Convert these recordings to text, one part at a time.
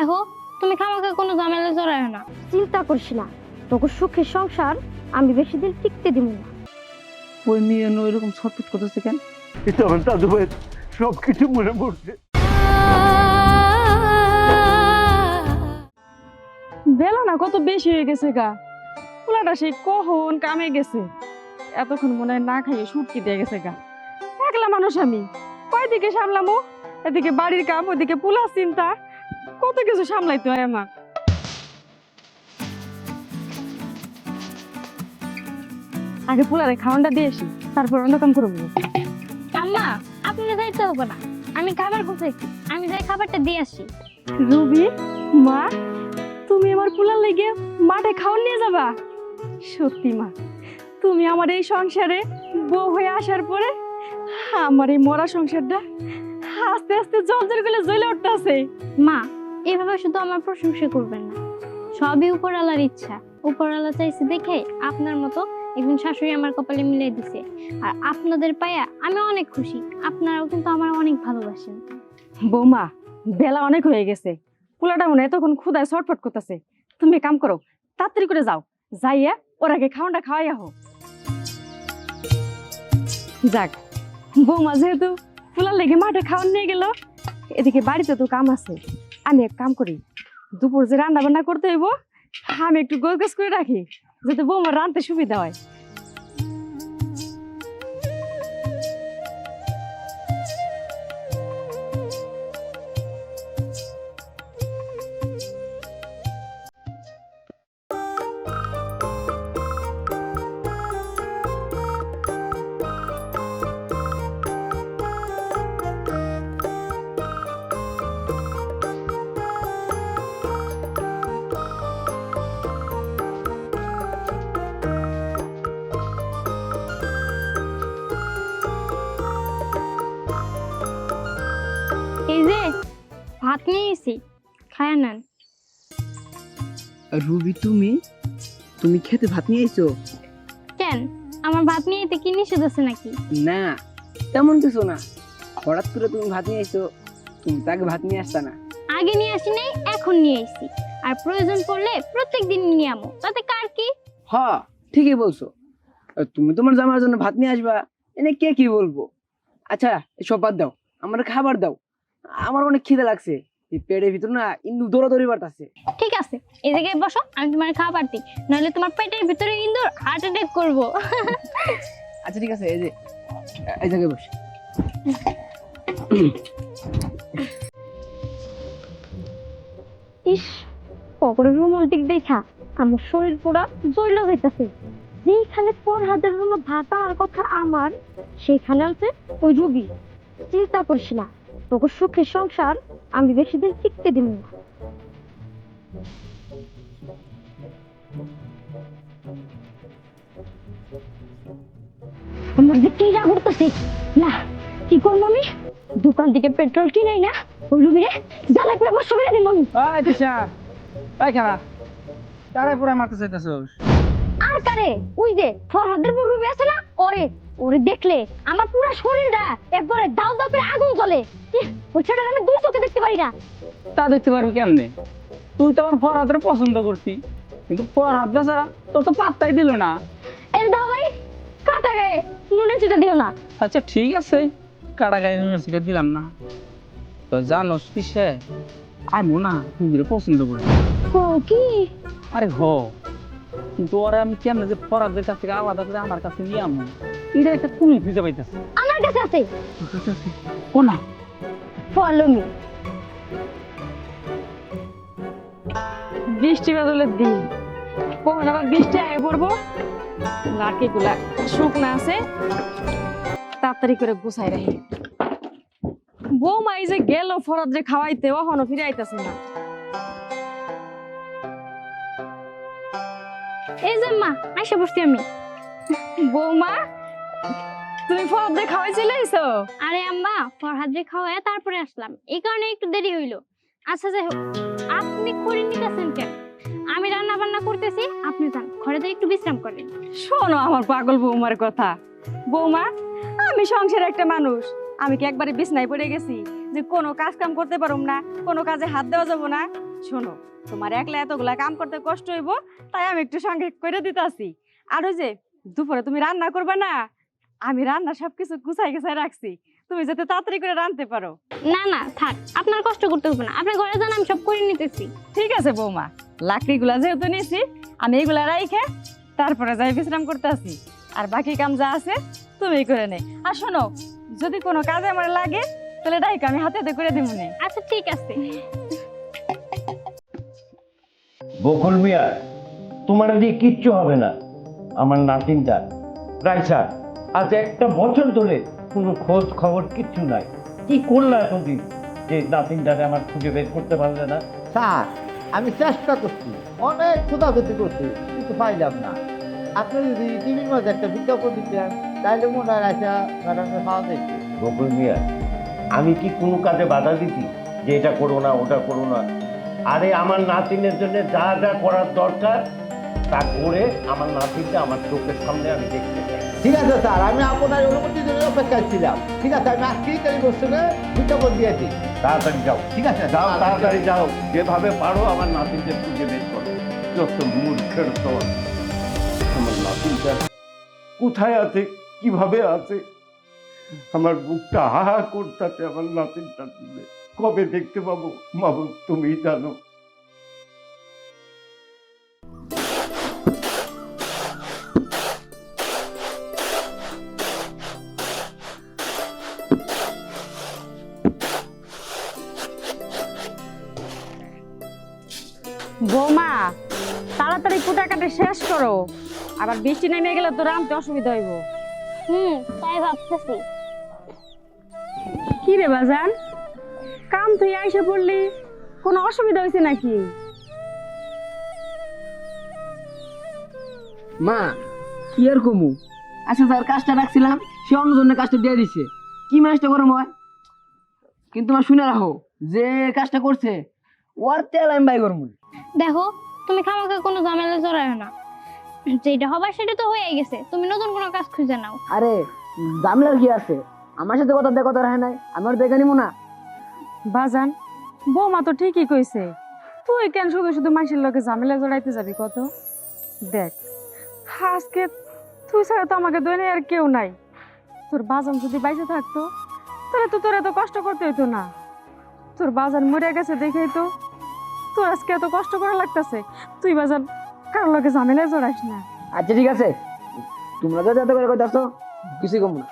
দেখো তুমি খামাখা কোনো ঝামেলা জড়ায় না। চিন্তা করিস না। তোকে সুখের সংসার আমি বেশি দিন টিকতে দিব না। ওই মেয়ে এনে এরকম ছটফট করতেছে কেন? এটা আমার দাদু ভাইয়ের সব কিছু মনে পড়ছে। বেলা না কত বেশি হয়ে গেছে গা। পোলাটা সেই কখন কামে গেছে। এতক্ষণ মনে হয় না খাইয়ে সুটকি দিয়ে গেছে গা। একলা মানুষ আমি। কয়দিকে সামলামো? এদিকে বাড়ির কাম ওইদিকে পোলা চিন্তা। কত কিছু সামলাইতে হয় আমার আগে পোলারে খাওয়ানটা দিয়ে আসি তারপর অন্য কাম করব আম্মা আপনি যাইতে হবে না। আমি খাবার খুঁজেছি আমি যাই খাবারটা দিয়ে আসি। রুবি মা তুমি আমার পোলার লেগে মাঠে খাওয়ান নিয়ে যাবা? সত্যি মা। তুমি আমার এই সংসারে বউ হয়ে আসার পরে আমার এই মরা সংসারটা আস্তে আস্তে জলজল করে জ্বলে উঠতেছে। মা এভাবে শুধু আমার প্রশংসা করবেন না। সবই উপরওয়ালার ইচ্ছা। উপরওয়ালা চাইছে দেখে আপনার মতো একজন শাশুড়ি আমার কপালে মিলিয়ে দিছে। আর আপনাদের পায়া আমি অনেক খুশি। আপনারাও কিন্তু আমার অনেক ভালোবাসেন। বৌমা, বেলা অনেক হয়ে গেছে। পোলাটা মনে এতক্ষণ ক্ষুদায় ছটফট করতেছে। তুমি কাম করো, তাড়াতাড়ি করে যাও। যাইয়া ওর আগে খাওয়ানটা খাওয়াইয়া হোক যাক, বৌমা যেহেতু পোলার লেগে মাঠে খাওয়ান নিয়ে গেল, এদিকে বাড়িতে তো কাম আছে। আমি এক কাম করি, দুপুর যে রান্না বান্না করতে হইব, আমি একটু গোজ করে রাখি, যাতে বৌমার রানতে সুবিধা হয়। রুবি তুমি? তুমি খেতে ভাত নিয়ে আইছো কেন? আমার ভাত নিয়ে এতে কি নিষেধ আছে নাকি? না তেমন কিছু না। হঠাৎ করে তুমি ভাত নিয়ে আইছো তুমি তাকে ভাত নিয়ে আসতা না। আগে নিয়ে আসি নাই এখন নিয়ে এসি আর প্রয়োজন পড়লে প্রত্যেক দিন নিয়ে আমো তাতে কার কি? হ ঠিকই বলছো। তুমি তোমার জামার জন্য ভাত নিয়ে আসবা এনে কে কি বলব? আচ্ছা সব বাদ দাও আমার খাবার দাও। আমার অনেক খিদে লাগছে। পেটের ভিতর না ইন্দু দৌড়াদৌড়ি বাড়তাছে ঠিক আছে এই জায়গায় বসো আমি তোমার খাবার দিই নাহলে তোমার পেটের ভিতরে ইন্দুর হার্ট অ্যাটাক করব। আচ্ছা ঠিক আছে এই যে এই জায়গায় বস। ইস কবরের রোমান্টিক দেখা আমার শরীর পুরা জ্বল যাইতেছে। যেখানে পর হলো ভাত আর কথা আমার সেইখানে আছে ওই রুগী। চিন্তা করিস না তোকে সুখের সংসার আমি বেশি দিন টিকতে দিব না। আমার যে কি রাগ উঠতেছে না কি করব আমি? দোকান থেকে পেট্রোল কিনাই না ওই রুগী জ্বালা করে বসে দিলাম তারে পুরা মারতে চাইতেছস? আর কারে? ওই যে ফরহাদের বউ রুবি আছে না? ওরে ওরে দেখলে আমার পুরো শরীরটা একবারে দাও দাও করে আগুন জ্বলে। ওই ছেলেটা আমি দুই চোখে দেখতে পারি না। তা দেখতে পারবি কেমনে? তুই তো আমার ফরহাদের পছন্দ করতি কিন্তু ফরহাদ বেচারা তোর তো পাত্তাই দিল না। এই দাও ভাই কাটা গায়ে নুনে চিটা দিও না। আচ্ছা ঠিক আছে কাটা গায়ে ইউনিভার্সিটি দিলাম না। তো জানোস পিসে আমি না তুই পছন্দ করি। ও কি? আরে হ। কিন্তু ওরা আমি কেমনে যে ফরহাদের কাছ থেকে আলাদা করে আমার কাছে নিয়ে আমু এটা একটা তুমি খুঁজে পাইতেছে। আমার কাছে আছে। ও না ফলো মি বৃষ্টি বাদলের দিন। কখন আবার বৃষ্টি আগে পড়ব? লাঠি গুলা শুকনা আছে। তাড়াতাড়ি করে গুছাই রাখি। বৌমা এই যে গেল ফরত যে খাওয়াইতে ওখানো ফিরে আইতাছে না। এই যে মা আইসা বসছি আমি। বৌমা তুমি ফরত যে খাওয়াই চলে আরে আম্মা ফরহাদ রে খাওয়ায় তারপরে আসলাম। এই কারণে একটু দেরি হইল। আচ্ছা যাই হোক আপনি করে নিতেছেন কেন? আমি রান্না বান্না করতেছি আপনি যান ঘরে তো একটু বিশ্রাম করেন। শোনো আমার পাগল বৌমার কথা। বৌমা আমি সংসারে একটা মানুষ আমি কি একবারে বিছনায় পড়ে গেছি? যে কোনো কাজ কাম করতে পারুম না কোনো কাজে হাত দেওয়া যাব না। শোনো তোমার একলা এতগুলা কাম করতে কষ্ট হইব তাই আমি একটু সঙ্গে করে দিতাছি। আর ওই যে দুপুরে তুমি রান্না করবে না আমি রান্না সবকিছু গুছাই গুছাই রাখছি। তুমি যাতে তাড়াতাড়ি করে রাঁধতে পারো। না না থাক আপনার কষ্ট করতে হবে না। আপনি ঘরে যান আমি সব করে নিতেছি। ঠিক আছে বৌমা লাকড়িগুলা যেহেতু নিছি আমি এগুলা রাইখে তারপরে যাই বিশ্রাম করতে আসি। আর বাকি কাম যা আছে তুমি করে নে। আর শোনো যদি কোনো কাজে আমার লাগে তাহলে ডাইকে আমি হাতে হাতে করে দিব নে আচ্ছা ঠিক আছে। বকুল মিয়া তোমার দিয়ে কিচ্ছু হবে না। আমার নাতিনটা রাইসা আজ একটা বছর ধরে কোনো খোঁজ খবর কিচ্ছু নাই। কি করলা এতদিন যে নাতিনটাকে আমার খুঁজে বের করতে পারলে না? স্যার আমি চেষ্টা করছি অনেক খোঁজাখুঁজি করছি কিন্তু পাইলাম না। আপনি যদি টিভির মাঝে একটা বিজ্ঞাপন দিতেন তাহলে মনে হয় আচ্ছা ম্যাডামকে পাওয়া যেত বকুল মিয়া আমি কি কোনো কাজে বাধা দিছি যে এটা করো না ওটা করো না? আরে আমার নাতিনের জন্য যা যা করার দরকার তা করে আমার নাতিনটা আমার চোখের সামনে আমি দেখতে চাই। ঠিক আছে স্যার আমি আপনার অনুমতির জন্য অপেক্ষায় ছিলাম ঠিক আছে আমি আজকেই টেলিভিশনে বিজ্ঞাপন দিয়েছি। তাড়াতাড়ি যাও। ঠিক আছে যাও তাড়াতাড়ি যাও। যেভাবে পারো আমার নাতিনকে খুঁজে বের করো। যত মূর্খের দল। আমার নাতিনটা কোথায় আছে কীভাবে আছে? আমার বুকটা হা হা করতেছে আমার নাতিনটা তুলে কবে দেখতে পাবো? বাবু তুমি জানো। বৌমা তাড়াতাড়ি কুটাকাটি শেষ করো। আবার বৃষ্টি নেমে গেলে তো রামতে অসুবিধা হইব। হুম তাই ভাবতেছি। রে বাজান? কাম তুই আইসা পড়লি কোনো অসুবিধা হয়েছে নাকি? মা কি আর কমু? আচ্ছা স্যার কাজটা রাখছিলাম সে অন্যজনের কাজটা দিয়ে দিছে। কি ম্যাচটা গরম হয় কিন্তু মা শুনে রাখো যে কাজটা করছে ওর তেল আমি বাই করব দেখো তুমি খামাকে কোনো ঝামেলা জড়ায় না। যেটা হবার সেটা তো হয়ে গেছে তুমি নতুন কোনো কাজ খুঁজে নাও। আরে জামলার কি আছে? আমার সাথে কথা দেখো তো রাখে নাই আমার দেখে নিবো না। বাজান বৌমা তো ঠিকই কইছে। তুই কেন শুধু শুধু মাসির লোকে ঝামেলা জড়াইতে যাবি কত? দেখ আজকে তুই ছাড়া তো আমাকে দৈনে আর কেউ নাই। তোর বাজান যদি বাইসে থাকতো তাহলে তো তোর এত কষ্ট করতে হইতো না। তোর বাজান মরে গেছে দেখেই তো তোর আজকে এত কষ্ট করা লাগতেছে। তুই বাজান কারোর লোকে ঝামেলায় জড়াইস না। আচ্ছা ঠিক আছে। তোমরা তো যাতে করে আসছো কিছুই কমবো না।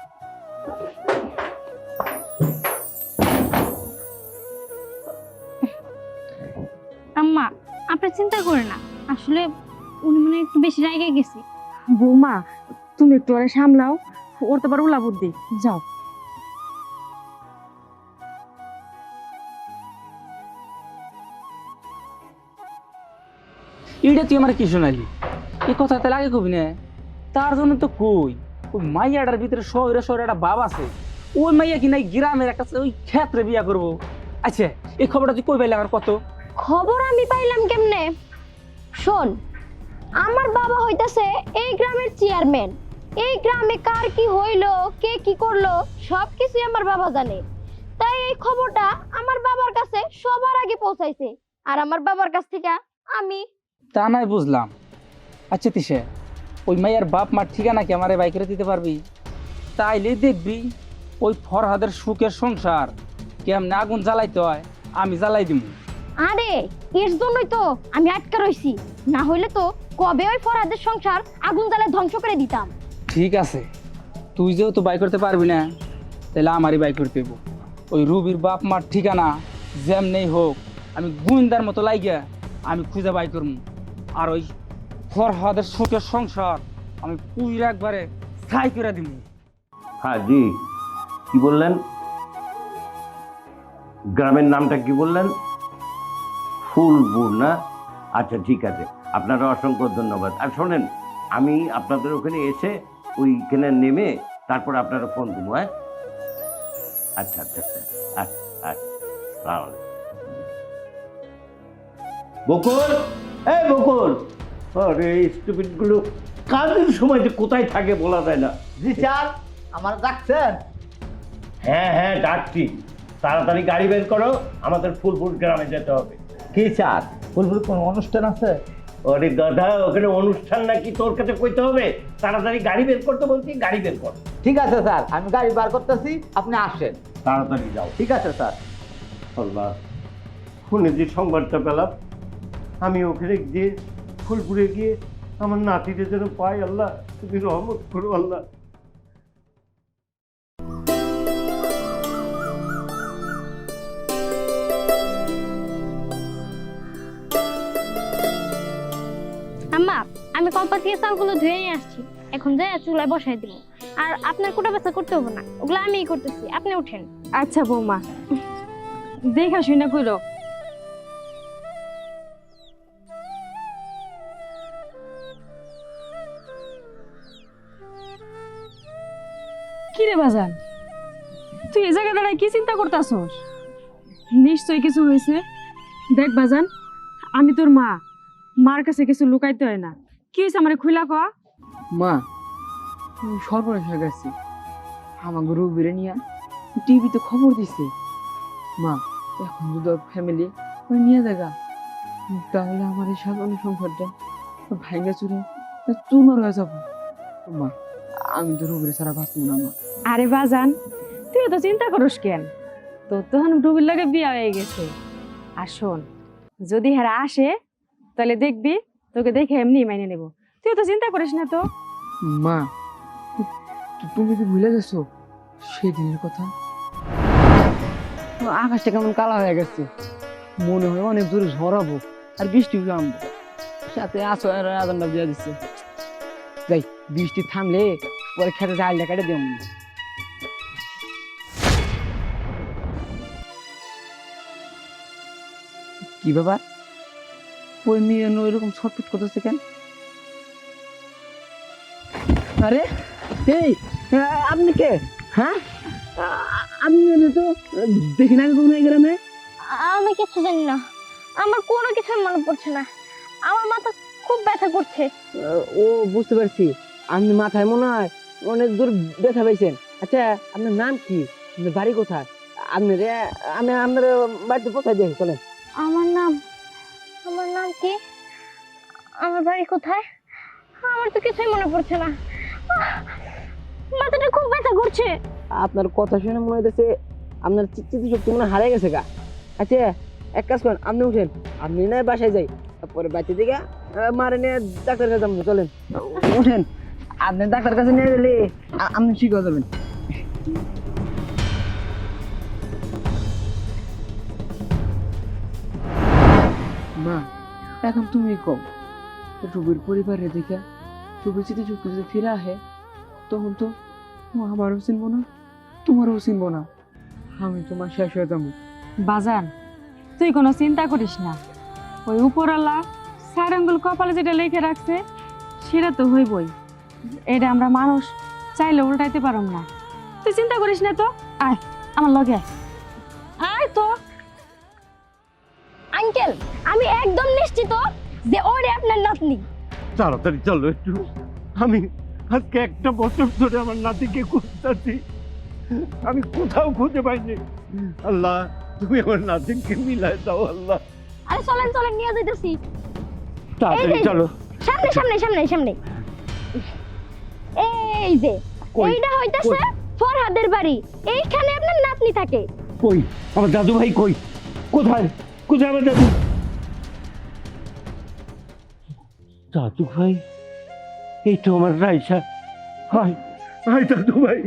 চিন্তা করে না। আসলে উনি মনে একটু বেশি রাগে গেছে। বৌমা তুমি একটু ওরে সামলাও। ওর তো আবার উলা বুদ্ধি। যাও। এটা তুই আমার কি শোনালি? এই কথা তাহলে আগে কবি না। তার জন্য তো কই ওই মাইয়াটার ভিতরে শহরে শহরে একটা বাপ আছে। ওই মাইয়া কি নাই গ্রামের একটা ওই ক্ষেত্রে বিয়া করব। আচ্ছা এই খবরটা তুই কই পাইলে আমার কত? খবর আমি পাইলাম কেমনে? শোন, আমার বাবা হইতাছে এই গ্রামের চেয়ারম্যান এই গ্রামে কার কি হইল, কে কি করল সব কিছুই আমার বাবা জানে। তাই এই খবরটা আমার বাবার কাছে সবার আগে পৌঁছাইছে। আর আমার বাবার কাছ থেকে আমি তা নাই বুঝলাম। আচ্ছা তিসে ওই মাইয়ার বাপ মার ঠিকানা কি আমারে বাইক করে দিতে পারবি? তাইলে দেখবি ওই ফরহাদের সুখের সংসার কেমনে আগুন জ্বালাইতে হয়, আমি জ্বালাই দিব আরে এর জন্যই তো আমি আটকা রইছি। না হইলে তো কবে ওই ফরাদের সংসার আগুন জ্বালে ধ্বংস করে দিতাম। ঠিক আছে। তুই যেহেতু বাই করতে পারবি না তাহলে আমারই বাই করতে হইব ওই রুবির বাপ মার ঠিকানা যেমনেই হোক আমি গুইন্দার মতো লাগিয়া আমি খুঁজে বাই করব আর ওই ফরহাদের সুখের সংসার আমি পুইরা একবারে ছাই করে দিব হ্যাঁ জি। কি বললেন? গ্রামের নামটা কি বললেন? ফুলপুর না? আচ্ছা ঠিক আছে। আপনারা অসংখ্য ধন্যবাদ। আর শোনেন আমি আপনাদের ওখানে এসে ওইখানে নেমে তারপর আপনারা ফোন দেবো হ্যাঁ? আচ্ছা আচ্ছা আচ্ছা আচ্ছা আচ্ছা বকুল! এই বকুল! আরে স্টুপিডগুলো কাজের সময় যে কোথায় থাকে বলা যায় না। জি স্যার আমার ডাকছেন। হ্যাঁ হ্যাঁ ডাকছি। তাড়াতাড়ি গাড়ি বের করো আমাদের ফুলপুর গ্রামে যেতে হবে। কি স্যার ফুলপুর কোনো অনুষ্ঠান আছে? ওরে গাধা ওখানে অনুষ্ঠান নাকি তোর কাছে কইতে হবে? তাড়াতাড়ি গাড়ি বের করতে বলছি গাড়ি বের কর। ঠিক আছে স্যার। আমি গাড়ি বার করতেছি আপনি আসেন। তাড়াতাড়ি যাও। ঠিক আছে স্যার। আল্লাহ শুনে যে সংবাদটা পেলাম আমি ওখানে গিয়ে ফুলপুরে গিয়ে আমার নাতিটা যেন পাই আল্লাহ। তুমি রহমত করো আল্লাহ। আম্মা, আমি কলপা থেকে চালগুলো ধুয়ে নিয়ে আসছি। এখন যাই চুলায় বসাই দিব। আর আপনার কোটা বেচা করতে হবে না, ওগুলো আমিই করতেছি, আপনি উঠেন। আচ্ছা বৌমা। দেখা শুনে কইলো কি রে বাজান, তুই এ জায়গায় দাঁড়ায় কি চিন্তা করতাছস? নিশ্চয়ই কিছু হয়েছে। দেখ বাজান, আমি তোর মা। মার কাছে কিছু লুকাইতে হয় না। কি হয়েছে আমার খুলা কয়া? মা সর্বনাশ হয়ে গেছি। আমার রুবিরে নিয়ে টিভিতে খবর দিছে। মা এখন যদি ফ্যামিলি নিয়ে দেখা তাহলে আমার এই সাধারণ সংসারটা ভাইঙ্গা চুরে চুরমার হয়ে যাব। মা আমি তো রুবিরে সারা বাঁচবো না মা। আরে বাজান তুই তো চিন্তা করিস কেন? তোর তো তখন ডুবির লাগে বিয়া হয়ে গেছে। আর শোন যদি হেরা আসে তাহলে দেখবি তোকে দেখে এমনি মাইনে নেব। তুই তো চিন্তা করিস না তো। মা তুমি কি ভুলে গেছো সেই দিনের কথা? আকাশটা কেমন কালা হয়ে গেছে। মনে হয় অনেক জোরে ঝরাবো আর বৃষ্টি নামবো সাথে আসো আর আদানটা দিয়ে দিচ্ছে যাই বৃষ্টি থামলে পরে খেতে জালটা কেটে দেব। কি ব্যাপার? ওই মেয়ে এরকম ছটফট করতেছে কেন? আরে এই আপনি কে? হ্যাঁ? আপনি তো দেখি না কখনো এই গ্রামে? আমি কিছু জানি না। আমার কোনো কিছু মনে পড়ছে না। আমার মাথা খুব ব্যথা করছে। ও বুঝতে পারছি। আপনি মাথায় মনে হয় অনেক দূর ব্যথা পাইছেন। আচ্ছা আপনার নাম কি? বাড়ি কোথায়? আপনি আমি আপনার বাড়িতে কোথায় দেখি চলেন। আমার নাম আমার নাম কি? আমার বাড়ি কোথায়? আমার তো কিছুই মনে পড়ছে না। মাথাটা খুব ব্যথা করছে। আপনার কথা শুনে মনে হইতেছে আপনার চিত্তি শক্তি মনে হারিয়ে গেছে গা। আচ্ছা এক কাজ করেন আপনি উঠেন। আপনি না বাসায় যাই তারপরে বাচ্চা দিকে মারে নিয়ে ডাক্তারের কাছে যাব চলেন। উঠেন আপনি ডাক্তার কাছে নিয়ে গেলে আপনি ঠিক হয়ে যাবেন। মা এখন তুমি কম রুবির পরিবারে দেখে রুবির স্মৃতি শক্তি যদি ফিরে আহে তখন তো আমারও চিনবো না তোমারও চিনবো না। আমি তোমার শেষ হয়ে যাব। বাজান তুই কোনো চিন্তা করিস না। ওই উপরওয়ালা সার আঙ্গুল কপালে যেটা লিখে রাখছে সেটা তো হইবই। এটা আমরা মানুষ চাইলে উল্টাইতে পারম না। তুই চিন্তা করিস না তো? আয় আমার লগে আয়। আয় তো। আঙ্কেল আমি একদম নিশ্চিত যে ওরে আপনার নাতনি। তাড়াতাড়ি চলো একটু। আমি আজকে একটা বছর ধরে আমার নাতিকে খুঁজতেছি। আমি কোথাও খুঁজে পাইনি। আল্লাহ তুমি আমার নাতিকে মিলাই দাও আল্লাহ। আরে চলেন চলেন নিয়ে যাইতেছি। তাড়াতাড়ি চলো। সামনে সামনে সামনে সামনে। এই যে? এইটা হইতাছে ফরহাদের বাড়ি। এইখানে আপনার নাতনি থাকে। কই? আমার দাদু ভাই কই? কোথায়? কোথায় দাদু দাদু ভাই এই তো আমার রাইসা হাই হাই দাদু ভাই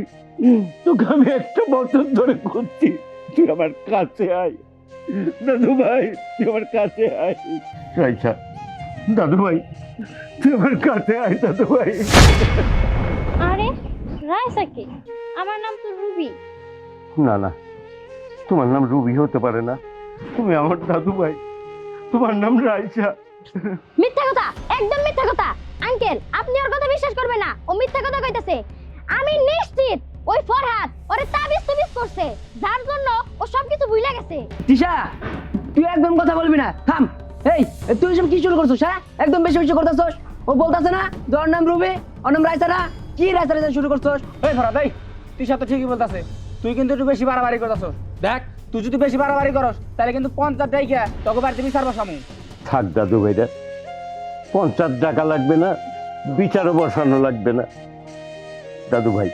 তোকে আমি একটা বছর ধরে খুঁজছি তুই আমার কাছে আয় দাদু ভাই তুই আমার কাছে আয় রাইসা দাদু ভাই তুই আমার কাছে আয় দাদু ভাই আরে রাইসা কি আমার নাম তো রুবি না না তোমার নাম রুবি হতে পারে না তুমি আমার দাদু ভাই। তোমার নাম রাইসা মিথ্যা কথা একদম মিথ্যা কথা। আঙ্কেল আপনি ওর কথা বিশ্বাস করবেন না। ও মিথ্যা কথা কইতাছে। আমি নিশ্চিত ওই ফরহাদ ওরে তাবিজ তুবিজ করছে যার জন্য ও সবকিছু ভুলে গেছে। তিশা তুই একদম কথা বলবি না। থাম। এই তুই সব কি শুরু করছিস হ্যাঁ? একদম বেশি বেশি করতেছস? ও বলতাছে না তোর নাম রুবি ওর নাম রাইসা না কি রাইসা রাইসা শুরু করছস? এই ফরাদ এই তুই সাথে ঠিকই বলতাছে। তুই কিন্তু একটু বেশি বাড়াবাড়ি করতেছ দেখ তুই যদি বেশি বাড়াবাড়ি করস, তাহলে কিন্তু পঞ্চাশ টাকা তোকে বাড়িতে বিচার বসামু থাক দাদু ভাইরা পঞ্চাশ টাকা লাগবে না বিচারও বসানো লাগবে না। দাদু ভাই,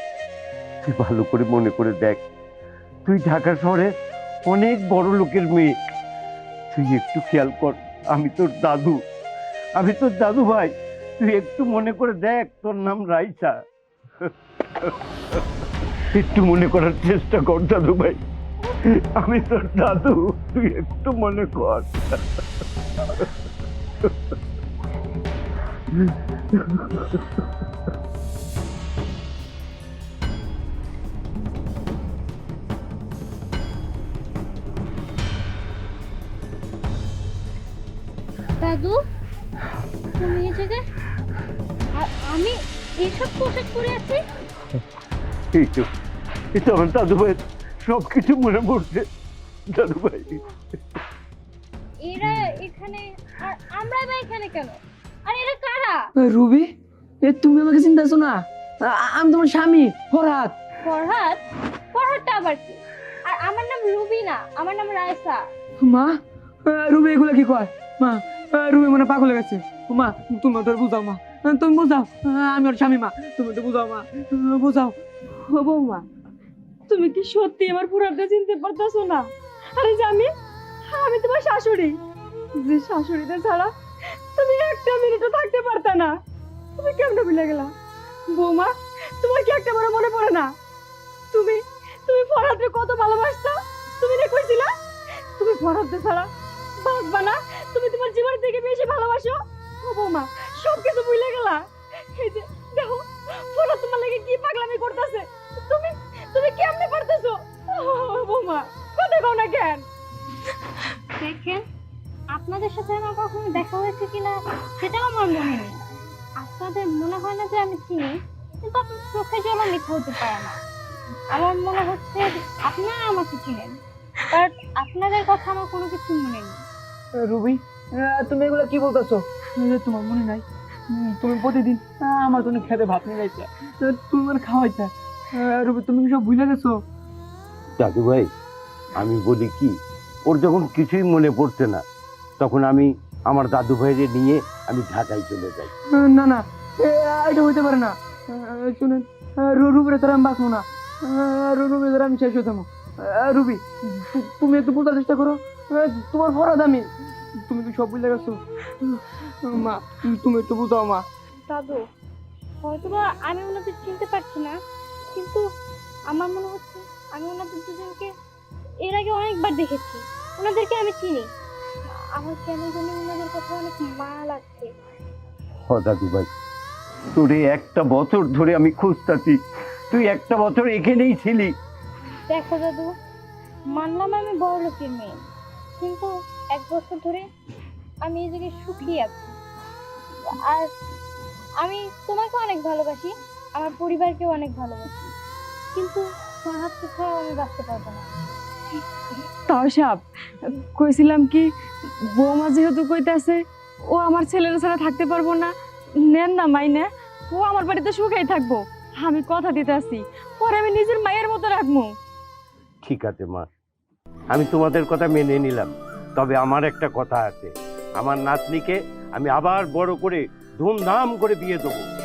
তুই ভালো করে মনে করে দেখ। তুই ঢাকা শহরে অনেক বড় লোকের মেয়ে। তুই একটু খেয়াল কর, আমি তোর দাদু। আমি তোর দাদু ভাই, তুই একটু মনে করে দেখ তোর নাম রাইসা। একটু মনে করার চেষ্টা কর দাদু ভাই। আমি তোর দাদু তুই একটু মনে কর। দাদু তুমি এই জায়গায় আর আমি এসব পোশাক পরে আছি? এই তো এই তো আমার দাদু ভাই সব কিছু মনে পড়ছে। দাদু ভাই। এরা এখানে আর আমরা বা এখানে কেন? আর এরা কারা? রুবি এ তুমি আমাকে চিন্তাছো না? আ- আমি তোমার স্বামী ফরহাদ। ফরহাদ? ফরহাদটা আবার কি? আর আমার নাম রুবি না আমার নাম রায়সা। মা রুবি এগুলো কি কয়? মা রুবি মানে পাগল হয়ে গেছে। মা তুমি ওদের বুঝাও মা। তুমি বুঝাও আমি ওর স্বামী মা। তুমি তো বুঝাও মা। বুঝাও। ও বৌমা তুমি কি সত্যি আমার পুরাটা চিনতে পারতেছো না? আরে জানি আমি তোমার শাশুড়ি। যে শাশুড়িতে ছাড়া তুমি একটা মিনিটও থাকতে পারতা না। তুমি কেমন ভুলে গেলা? বৌমা, তোমার কি একটা বড় মনে পড়ে না? তুমি তুমি ফরাদকে কত ভালোবাসতো? তুমি না কইছিলা, তুমি ফরাদকে ছাড়া বাঁচবা না। তুমি তোমার জীবনের থেকে বেশি ভালোবাসো। ও বৌমা সব কিছু ভুলে গেলা। এই যে, দেখো, ফরাদ তোমার লাগে কি পাগলামি করতেছে? তুমি তুমি কেমনে পারতেছো? বৌমা কথা কও না কেন? দেখেন আপনাদের সাথে আমার কখনো দেখা হয়েছে কিনা সেটাও আমার মনে নেই। আপনাদের মনে হয় না যে আমি চিনি কিন্তু আপনার চোখে জল মিথ্যা হতে পারে না। আমার মনে হচ্ছে আপনারা আমাকে চিনেন বাট আপনাদের কথা আমার কোনো কিছু মনে নেই। রুবি আহ, তুমি এগুলো কি বলতেছো? তোমার মনে নাই? তুমি প্রতিদিন আমার জন্য খেতে ভাত নিয়ে যাইতে আহ, তুমি আমার রুবি তুমি সব ভুলে গেছো? দাদু ভাই আমি বলি কি ওর যখন কিছুই মনে পড়ছে না তখন আমি আমার দাদু ভাইরে নিয়ে আমি ঢাকায় চলে যাই। না না এ, এটা হইতে পারে না। শুনেন রুবিরে তোরা আমি বাঁচবো না। আহ, রু- রুবিরে আমি শেষ হইতাম আহ, রুবি তুমি একটু বোঝার চেষ্টা করো। তোমার ফরাদ আমি। তুমি কি সব ভুলে গেছো। মা তুমি একটু বুঝাও মা। দাদু হয়তোবা আমি ওনাদের চিনতে পারছি না। কিন্তু আমার মনে হচ্ছে আমি ওনাদের দুজনকে এর আগে অনেকবার দেখেছি। ওনাদেরকে আমি চিনি। আমার কেন জানি ওনাদের কথা অনেক মায়া লাগছে। ও দাদু ভাই তোরে একটা বছর ধরে আমি খুঁজতাছি। তুই একটা বছর এখানেই ছিলি। দেখো দাদু মানলাম আমি বড় লোকের মেয়ে। কিন্তু এক বছর ধরে আমি এই জায়গায় সুখী আছি। আর আমি তোমাকে অনেক ভালোবাসি। আমার পরিবারকেও অনেক ভালোবাসি। কিন্তু ফরহাদ ছাড়াও আমি বাঁচতে পারব না। তাও সাপ। কইছিলাম কি বৌমা যেহেতু কইতাছে ও আমার ছেলের ছাড়া থাকতে পারব না। নেন না মাইনে ও আমার বাড়িতে সুখেই থাকব। আমি কথা দিতে আসি পরে আমি নিজের মায়ের মতো রাখব। ঠিক আছে মা। আমি তোমাদের কথা মেনে নিলাম। তবে আমার একটা কথা আছে। আমার নাতনিকে আমি আবার বড় করে ধুমধাম করে বিয়ে দেবো।